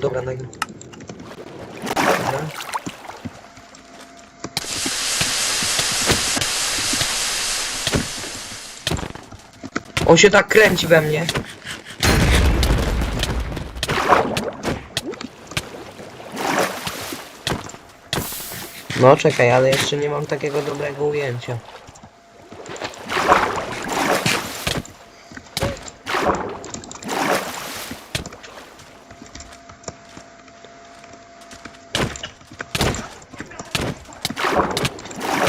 dobra, nagry. Dobra. On się tak kręci we mnie. No czekaj, ale jeszcze nie mam takiego dobrego ujęcia.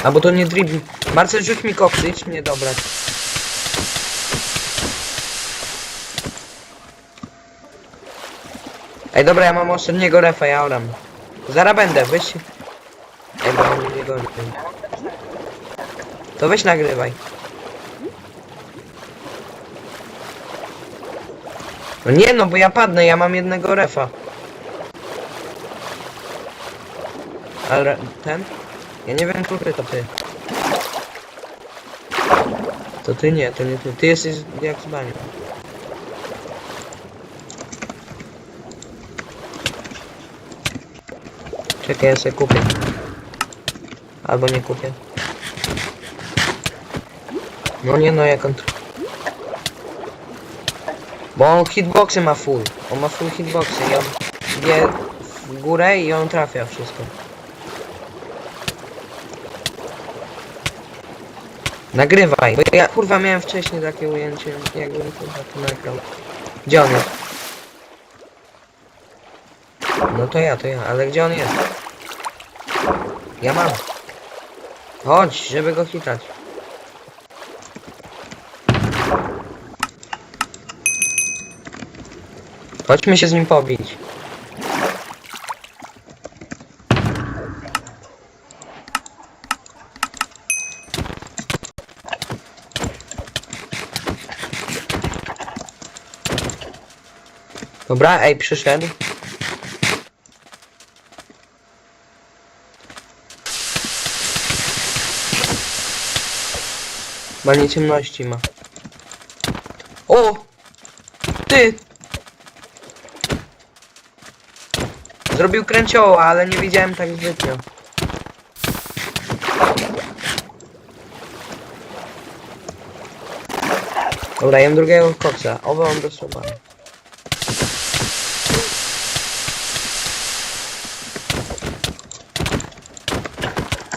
A bo to nie dribble. Marcel, rzuć mi koksy, idź mnie dobrać. Ej, dobra, ja mam ostatniego refa, ja oram. Zara będę, weź... Ej, bo on. To weź nagrywaj. No nie no, bo ja padnę, ja mam jednego refa. Ale ten? Ja nie wiem, który to ty. To ty nie, to nie ty. Ty jesteś jak z baniu. Czekaj, ja sobie kupię. Albo nie kupię. No nie no, jak on... Bo on hitboxy ma full. On ma full hitboxy i on w górę i on trafia wszystko. Nagrywaj, bo ja kurwa miałem wcześniej takie ujęcie, jakbym kurwa to nagrał. Gdzie on jest? No to ja, to ja, ale gdzie on jest? Ja mam. Chodź, żeby go hitać. Chodźmy się z nim pobić. Dobra, ej, przyszedł. Banie ciemności ma. O! Ty! Zrobił kręcioła, ale nie widziałem tak zbytnio. Dobra, jem drugiego koksa. Oby on bana.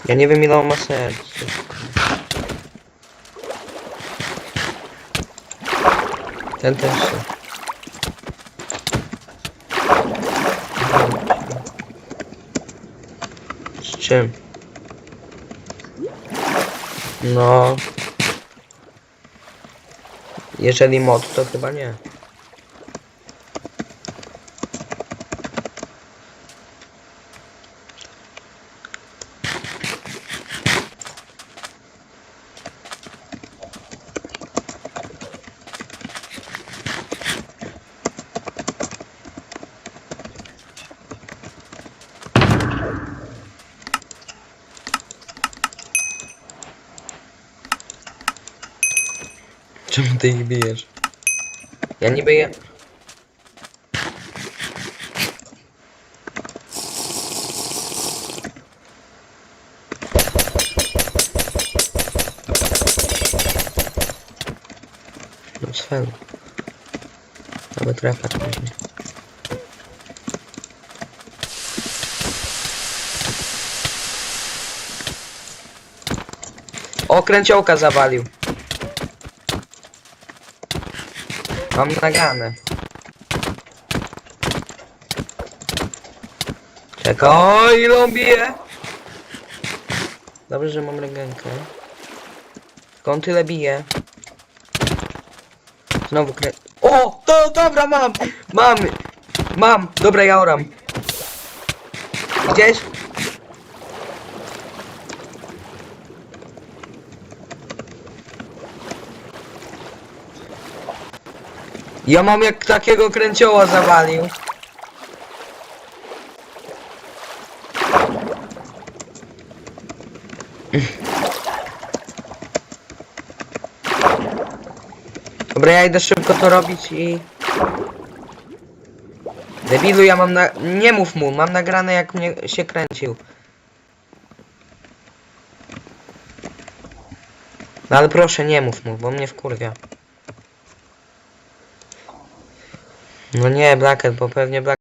Ja nie wiem ile on ma serc. Ten też. Z czym? No. Jeżeli mod, to chyba nie. Czemu ty ich bijesz? Ja niby je... No Sven. Nawet trafać później. O, kręciołka zawalił. Mam nagrane. Czekaj, bije! Dobrze, że mam legenkę. Skąd tyle bije? Znowu krę... O! To dobra, mam! Mam! Mam! Dobra, ja oram. Gdzieś? Ja mam jak takiego kręcioła zawalił. Dobra, ja idę szybko to robić i... Debilu, ja mam na... Nie mów mu, mam nagrane jak mnie się kręcił. No ale proszę, nie mów mu, bo mnie wkurwia. No nie, Blacket, bo pewnie Black